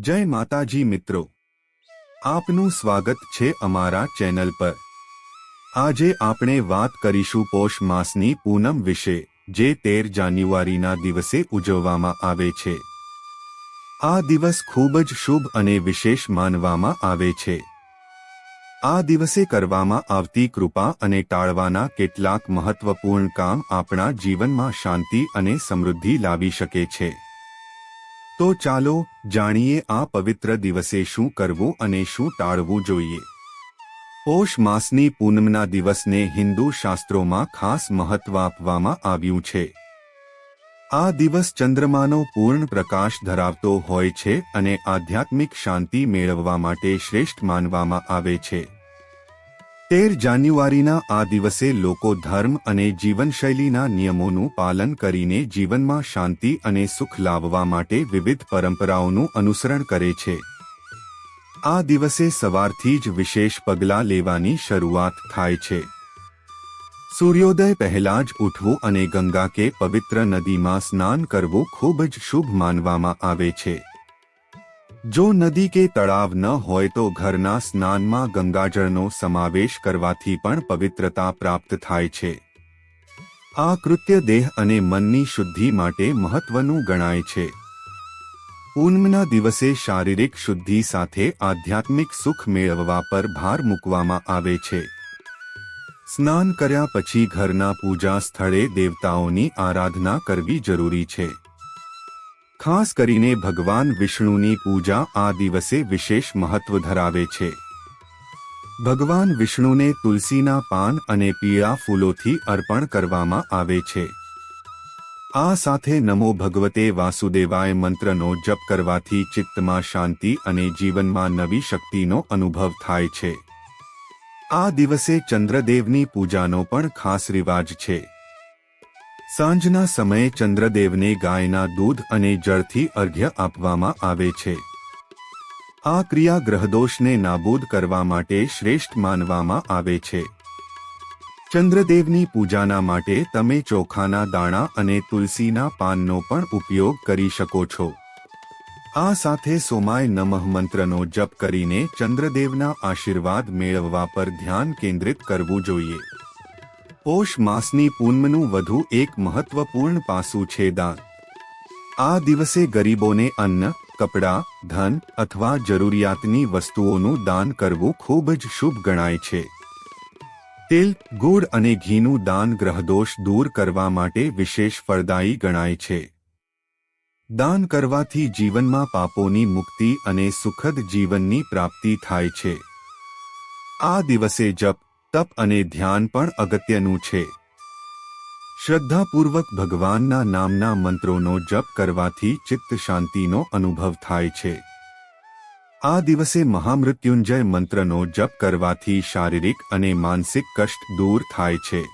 જય માતાજી મિત્રો. આપનું સ્વાગત છે અમારા ચેનલ પર. આજે આપણે વાત કરીશું પોષ માસની પૂનમ વિશે, જે તેર જાન્યુઆરીના દિવસે ઉજવવામાં આવે છે. આ દિવસ ખૂબ જ શુભ અને વિશેષ માનવામાં આવે છે. આ દિવસે કરવામાં આવતી કૃપા અને ટાળવાના કેટલાક મહત્વપૂર્ણ કામ આપણા જીવનમાં શાંતિ અને સમૃદ્ધિ લાવી શકે છે. તો ચાલો જાણીએ આ પવિત્ર દિવસે શું કરવું અને શું ટાળવું જોઈએ. પોષ માસની પૂનમના દિવસને હિન્દુ શાસ્ત્રોમાં ખાસ મહત્વ આપવામાં આવ્યું છે. આ દિવસ ચંદ્રમાનો પૂર્ણ પ્રકાશ ધરાવતો હોય છે અને આધ્યાત્મિક શાંતિ મેળવવા માટે શ્રેષ્ઠ માનવામાં આવે છે. તેર જાન્યુઆરીના આ દિવસે લોકો ધર્મ અને જીવનશૈલીના નિયમોનું પાલન કરીને જીવનમાં શાંતિ અને સુખ લાવવા માટે વિવિધ પરંપરાઓનું અનુસરણ કરે છે. આ દિવસે સવારથી જ વિશેષ પગલાં લેવાની શરૂઆત થાય છે. સૂર્યોદય પહેલાં જ ઉઠવું અને ગંગા કે પવિત્ર નદીમાં સ્નાન કરવું ખૂબ જ શુભ માનવામાં આવે છે. જો નદી કે તળાવ ન હોય તો ઘરના સ્નાનમાં ગંગાજળનો સમાવેશ કરવાથી પણ પવિત્રતા પ્રાપ્ત થાય છે. આ કૃત્ય દેહ અને મનની શુદ્ધિ માટે મહત્વનું ગણાય છે. પૂનમના દિવસે શારીરિક શુદ્ધિ સાથે આધ્યાત્મિક સુખ મેળવવા પર ભાર મૂકવામાં આવે છે. સ્નાન કર્યા પછી ઘરના પૂજા સ્થળે દેવતાઓની આરાધના કરવી જરૂરી છે. ખાસ કરીને ભગવાન વિષ્ણુની પૂજા આ દિવસે વિશેષ મહત્વ ધરાવે છે. ભગવાન વિષ્ણુને તુલસીના પાન અને પીળા ફૂલોથી અર્પણ કરવામાં આવે છે. આ સાથે નમો ભગવતે વાસુદેવાય મંત્રનો જપ કરવાથી ચિત્તમાં શાંતિ અને જીવનમાં નવી શક્તિનો અનુભવ થાય છે. આ દિવસે ચંદ્રદેવની પૂજાનો પણ ખાસ રિવાજ છે. સાંજના સમયે ચંદ્રદેવને ગાયના દૂધ અને જળથી અર્ઘ્ય આપવામાં આવે છે. આ ક્રિયા ગ્રહદોષને નાબૂદ કરવા માટે શ્રેષ્ઠ માનવામાં આવે છે. ચંદ્રદેવની પૂજાના માટે તમે ચોખાના દાણા અને તુલસીના પાનનો પણ ઉપયોગ કરી શકો છો. આ સાથે સોમાય નમઃ મંત્રનો જપ કરીને ચંદ્રદેવના આશીર્વાદ મેળવવા પર ધ્યાન કેન્દ્રિત કરવું જોઈએ. પોષ માસની પૂનમનું વધુ એક મહત્વપૂર્ણ પાસું છે દાન. આ દિવસે ગરીબોને અન્ન, કપડાં, ધન અથવા જરૂરિયાતની વસ્તુઓનું દાન કરવું ખૂબ જ શુભ ગણાય છે. તેલ, ગુડ અને ઘીનું દાન ગ્રહદોષ દૂર કરવા માટે વિશેષ ફળદાયી ગણાય છે. દાન કરવાથી જીવનમાં પાપોની મુક્તિ અને સુખદ જીવનની પ્રાપ્તિ થાય છે. આ દિવસે જપ તપ અને ધ્યાન પણ અગત્યનું છે. શ્રદ્ધાપૂર્વક ભગવાનના નામના મંત્રોનો જપ કરવાથી ચિત્ત શાંતિનો અનુભવ થાય છે. આ દિવસે મહામૃત્યુંજય મંત્રનો જપ કરવાથી શારીરિક અને માનસિક કષ્ટ દૂર થાય છે.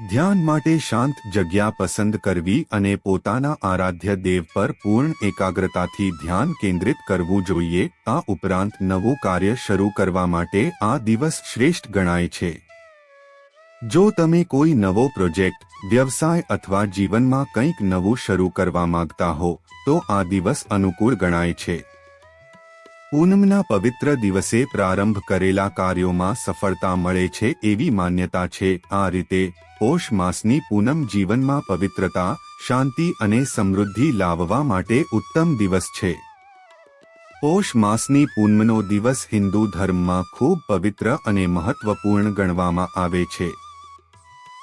ધ્યાન માટે શાંત જગ્યા પસંદ કરવી અને પોતાના આરાધ્ય દેવ પર પૂર્ણ એકાગ્રતાથી ધ્યાન કેન્દ્રિત કરવું જોઈએ, આ ઉપરાંત નવું કાર્ય શરૂ કરવા માટે આ દિવસ શ્રેષ્ઠ ગણાય છે. જો તમે કોઈ નવો પ્રોજેક્ટ, વ્યવસાય અથવા જીવનમાં કંઈક નવું શરૂ કરવા માંગતા હો, તો આ દિવસ અનુકૂળ ગણાય છે. પૂનમના પવિત્ર દિવસે પ્રારંભ કરેલા કાર્યોમાં સફળતા મળે છે એવી માન્યતા છે, આ રીતે પોષ માસની પૂનમ જીવનમાં પવિત્રતા, શાંતિ અને સમૃદ્ધિ લાવવા માટે ઉત્તમ દિવસ છે. પોષ માસની પૂનમનો દિવસ હિન્દુ ધર્મમાં ખૂબ પવિત્ર અને મહત્વપૂર્ણ ગણવામાં આવે છે.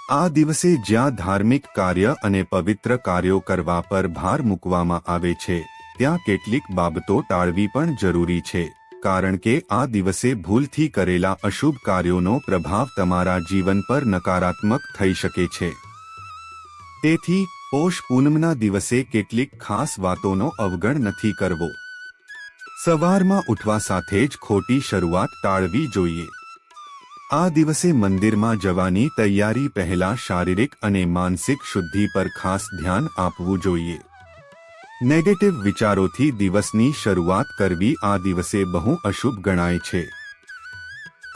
આ દિવસે જ્યાં ધાર્મિક કાર્ય અને પવિત્ર કાર્યો કરવા પર ભાર મૂકવામાં આવે છે, ત્યાં કેટલીક બાબતો ટાળવી પણ જરૂરી છે. કારણ કે આ દિવસે ભૂલથી કરેલા અશુભ કાર્યોનો પ્રભાવ તમારા જીવન પર નકારાત્મક થઈ શકે છે. તેથી, પોષ પૂનમના દિવસે કેટલીક ખાસ વાતોનો અવગણ નથી કરવો. સવારમાં ઉઠવા સાથે જ ખોટી શરૂઆત ટાળવી જોઈએ. આ દિવસે મંદિરમાં જવાની તૈયારી પહેલા શારીરિક અને માનસિક શુદ્ધિ પર ખાસ ધ્યાન આપવું જોઈએ. નેગેટિવ વિચારોથી દિવસની શરૂઆત કરવી આ દિવસે બહુ અશુભ ગણાય છે.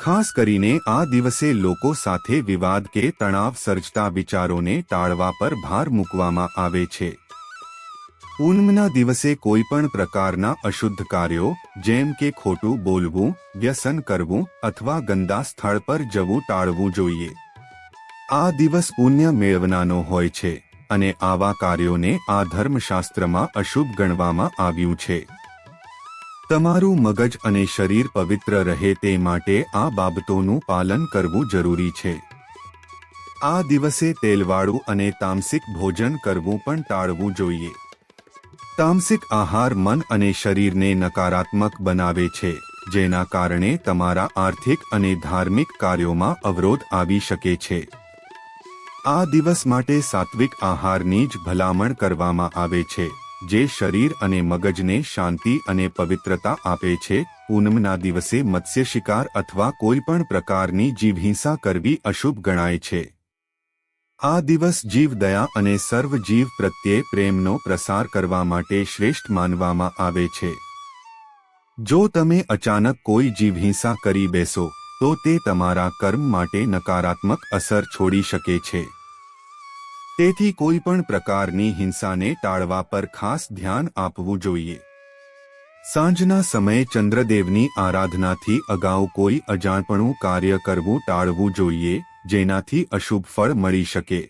ખાસ કરીને આ દિવસે લોકો સાથે વિવાદ કે તણાવ સર્જતા વિચારોને ટાળવા પર ભાર મૂકવામાં આવે છે. પૂનમના દિવસે કોઈપણ પ્રકારના અશુદ્ધ કાર્યો, જેમ કે ખોટું બોલવું, વ્યસન કરવું અથવા ગંદા સ્થળ પર જવું ટાળવું જોઈએ. આ દિવસ પુણ્ય મેળવનાનો હોય છે. અને આવા કાર્યોને આ ધર્મશાસ્ત્રમાં અશુભ ગણવામાં આવ્યું છે. તમારું મગજ અને શરીર પવિત્ર રહે તે માટે આ બાબતોનું પાલન કરવું જરૂરી છે. આ દિવસે તેલવાળું અને તામસિક ભોજન કરવું પણ ટાળવું જોઈએ. તામસિક આહાર મન અને શરીરને નકારાત્મક બનાવે છે, જેના કારણે તમારા આર્થિક અને ધાર્મિક કાર્યોમાં અવરોધ આવી શકે છે. આ દિવસ માટે સાત્વિક આહારની જ ભલામણ કરવામાં આવે છે, જે શરીર અને મગજને શાંતિ અને પવિત્રતા આપે છે. પૂનમના દિવસે મત્સ્ય શિકાર અથવા કોઈ પણ પ્રકારની જીવહિંસા કરવી અશુભ ગણાય છે. આ દિવસ જીવદયા અને સર્વ જીવ પ્રત્યે પ્રેમનો પ્રસાર કરવા માટે શ્રેષ્ઠ માનવામાં આવે છે. જો તમે અચાનક કોઈ જીવહિંસા કરી બેસો તો તે તમારા કર્મ માટે નકારાત્મક અસર છોડી શકે છે. તેથી કોઈ પણ પ્રકારની હિંસાને ટાળવા પર ખાસ ધ્યાન આપવું જોઈએ. સાંજના સમયે ચંદ્રદેવની આરાધનાથી અગાઉ કોઈ અજાણપણું કાર્ય કરવું ટાળવું જોઈએ, જેનાથી અશુભ ફળ મળી શકે.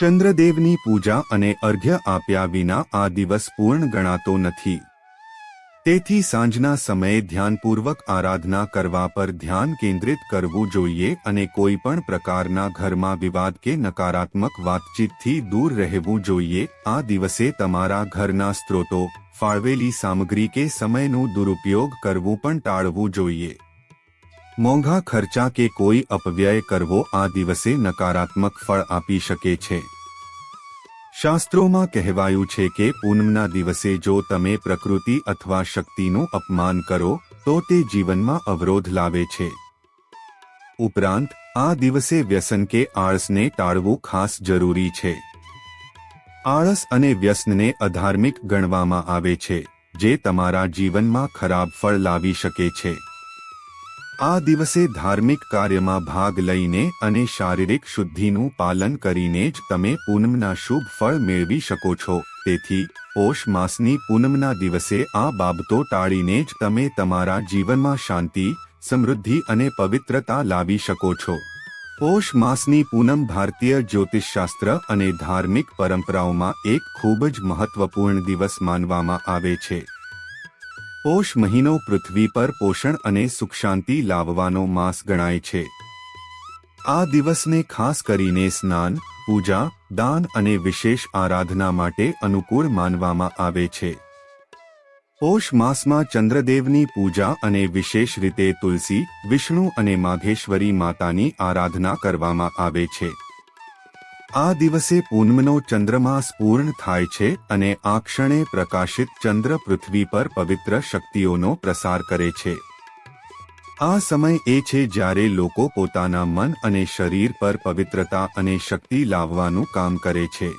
ચંદ્રદેવની પૂજા અને અર્ઘ્ય આપ્યા વિના આ દિવસ પૂર્ણ ગણાતો નથી. તેથી સાંજના સમયે ધ્યાનપૂર્વક આરાધના કરવા પર ધ્યાન કેન્દ્રિત કરવું જોઈએ અને કોઈ પણ પ્રકારના ઘરમાં વિવાદ કે નકારાત્મક વાતચીતથી દૂર રહેવું જોઈએ. આ દિવસે તમારા ઘરના સ્ત્રોતો, ફાળવેલી સામગ્રી કે સમયનું દુરુપયોગ કરવું પણ ટાળવું જોઈએ. મોંઘા ખર્ચા કે કોઈ અપવ્યય કરવો આ દિવસે નકારાત્મક ફળ આપી શકે છે. શાસ્ત્રોમાં કહેવાયું છે કે પૂનમના દિવસે જો તમે પ્રકૃતિ અથવા શક્તિનું અપમાન કરો, તો તે જીવનમાં અવરોધ લાવે છે. ઉપરાંત, આ દિવસે વ્યસન કે આળસને ટાળવું ખાસ જરૂરી છે. આળસ અને વ્યસનને અધાર્મિક ગણવામાં આવે છે, જે તમારા જીવનમાં ખરાબ ફળ લાવી શકે છે. આ દિવસે ધાર્મિક કાર્યમાં ભાગ લઈને અને શારીરિક શુદ્ધિનું પાલન કરીને જ તમે પૂનમના શુભ ફળ મેળવી શકો છો. તેથી, પોષ માસની પૂનમના દિવસે આ બાબતો ટાળીને જ તમે તમારા જીવનમાં શાંતિ, સમૃદ્ધિ અને પવિત્રતા લાવી શકો છો. પોષ માસની પૂનમ ભારતીય જ્યોતિષશાસ્ત્ર અને ધાર્મિક પરંપરાઓમાં એક ખૂબ જ મહત્વપૂર્ણ દિવસ માનવામાં આવે છે. પોષ મહિનો પૃથ્વી પર પોષણ અને સુખ શાંતિ લાવવાનો માસ ગણાય છે. આ દિવસને ખાસ કરીને સ્નાન, પૂજા, દાન અને વિશેષ આરાધના માટે અનુકૂળ માનવામાં આવે છે. પોષ માસમાં ચંદ્રદેવની પૂજા અને વિશેષ રીતે તુલસી, વિષ્ણુ અને માઘેશ્વરી માતાની આરાધના કરવામાં આવે છે. આ દિવસે પૂનમનો ચંદ્રમાસ પૂર્ણ થાય છે અને આ ક્ષણે પ્રકાશિત ચંદ્ર પૃથ્વી પર પવિત્ર શક્તિઓનો પ્રસાર કરે છે. આ સમય એ છે જ્યારે લોકો પોતાના મન અને શરીર પર પવિત્રતા અને શક્તિ લાવવાનું કામ કરે છે.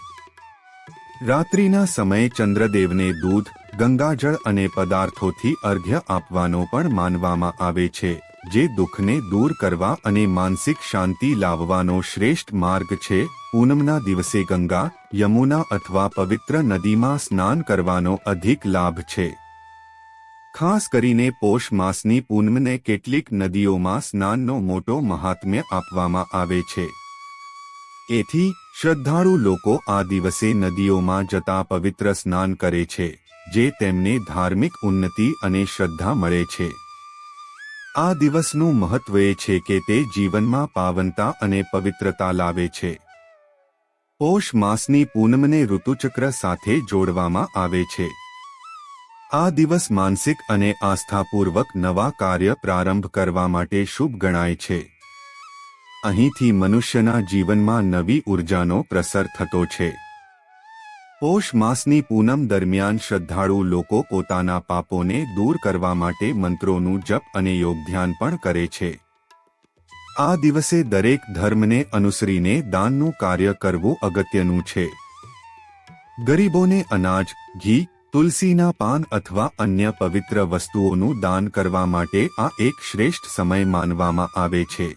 રાત્રિના સમયે ચંદ્રદેવને દૂધ, ગંગાજળ અને પદાર્થોથી અર્ઘ્ય આપવાનો પણ માનવામાં આવે છે. જે દુઃખને દૂર કરવા અને માનસિક શાંતિ લાવવાનો શ્રેષ્ઠ માર્ગ છે પૂનમના દિવસે ગંગા, યમુના અથવા પવિત્ર નદીમાં સ્નાન કરવાનો અધિક લાભ છે. ખાસ કરીને પોષ માસની પૂનમને કેટલીક નદીઓમાં સ્નાનનો મોટો મહાત્મ્ય આપવામાં આવે છે. એથી, શ્રદ્ધાળુ લોકો આ દિવસે નદીઓમાં જતા પવિત્ર સ્નાન કરે છે, જે તેમને ધાર્મિક ઉન્નતિ અને શ્રદ્ધા મળે છે. આ દિવસનું મહત્વ એ છે કે તે જીવનમાં પાવનતા અને પવિત્રતા લાવે છે. પોષ માસની પૂનમને ઋતુચક્ર સાથે જોડવામાં આવે છે. આ દિવસ માનસિક અને આસ્થાપૂર્વક નવા કાર્ય પ્રારંભ કરવા માટે શુભ ગણાય છે. અહીંથી મનુષ્યના જીવનમાં નવી ઉર્જાનો પ્રસર થતો છે. પોષ માસની પૂનમ દરમિયાન શ્રદ્ધાળુ લોકો પોતાના પાપોને દૂર કરવા માટે મંત્રોનું જપ અને યોગધ્યાન પણ કરે છે. આ દિવસે દરેક ધર્મને અનુસરીને દાનનું કાર્ય કરવું અગત્યનું છે. ગરીબોને અનાજ, ઘી, તુલસીના પાન અથવા અન્ય પવિત્ર વસ્તુઓનું દાન કરવા માટે આ એક શ્રેષ્ઠ સમય માનવામાં આવે છે.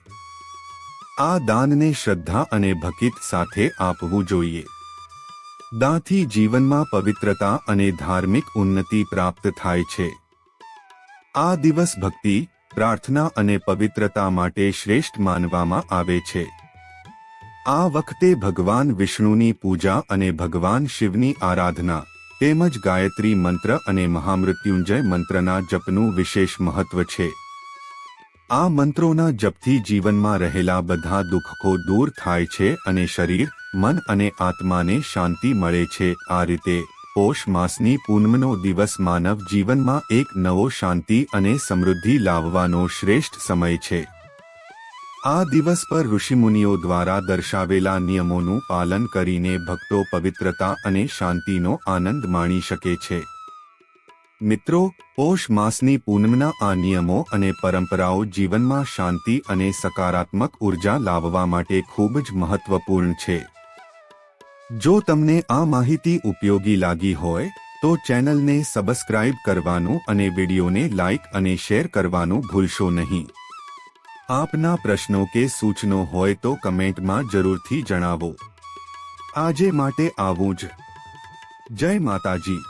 આ દાનને શ્રદ્ધા અને ભકિત સાથે આપવું જોઈએ. દાથી જીવનમાં પવિત્રતા અને ધાર્મિક ઉન્નતિ પ્રાપ્ત થાય છે. આ દિવસ ભક્તિ, પ્રાર્થના અને પવિત્રતા માટે શ્રેષ્ઠ માનવામાં આવે છે. આ વખતે ભગવાન વિષ્ણુની પૂજા અને ભગવાન શિવની આરાધના, તેમજ ગાયત્રી મંત્ર અને મહામૃત્યુંજય મંત્રના જપનું વિશેષ મહત્વ છે. આ મંત્રોના જપથી જીવનમાં રહેલા બધા દુઃખો દૂર થાય છે અને શરીર મન અને આત્માને શાંતિ મળે છે. આ રીતે પોષ માસની પૂનમનો દિવસ માનવ જીવનમાં એક નવો શાંતિ અને સમૃદ્ધિ લાવવાનો શ્રેષ્ઠ સમય છે. આ દિવસ પર ઋષિમુનિઓ દ્વારા દર્શાવેલા નિયમોનું પાલન કરીને ભક્તો પવિત્રતા અને શાંતિનો આનંદ માણી શકે છે. મિત્રો, પોષ માસની પૂનમના આ નિયમો અને પરંપરાઓ જીવનમાં શાંતિ અને સકારાત્મક ઊર્જા લાવવા માટે ખૂબ જ મહત્વપૂર્ણ છે. જો તમને આ માહિતી ઉપયોગી લાગી હોય, તો ચેનલને સબસ્ક્રાઇબ કરવાનું અને વિડીયોને લાઇક અને શેર કરવાનું ભૂલશો નહીં. આપના પ્રશ્નો કે સૂચનો હોય તો કમેન્ટમાં જરૂરથી જણાવો. આજે માટે આવું જ. જય માતાજી.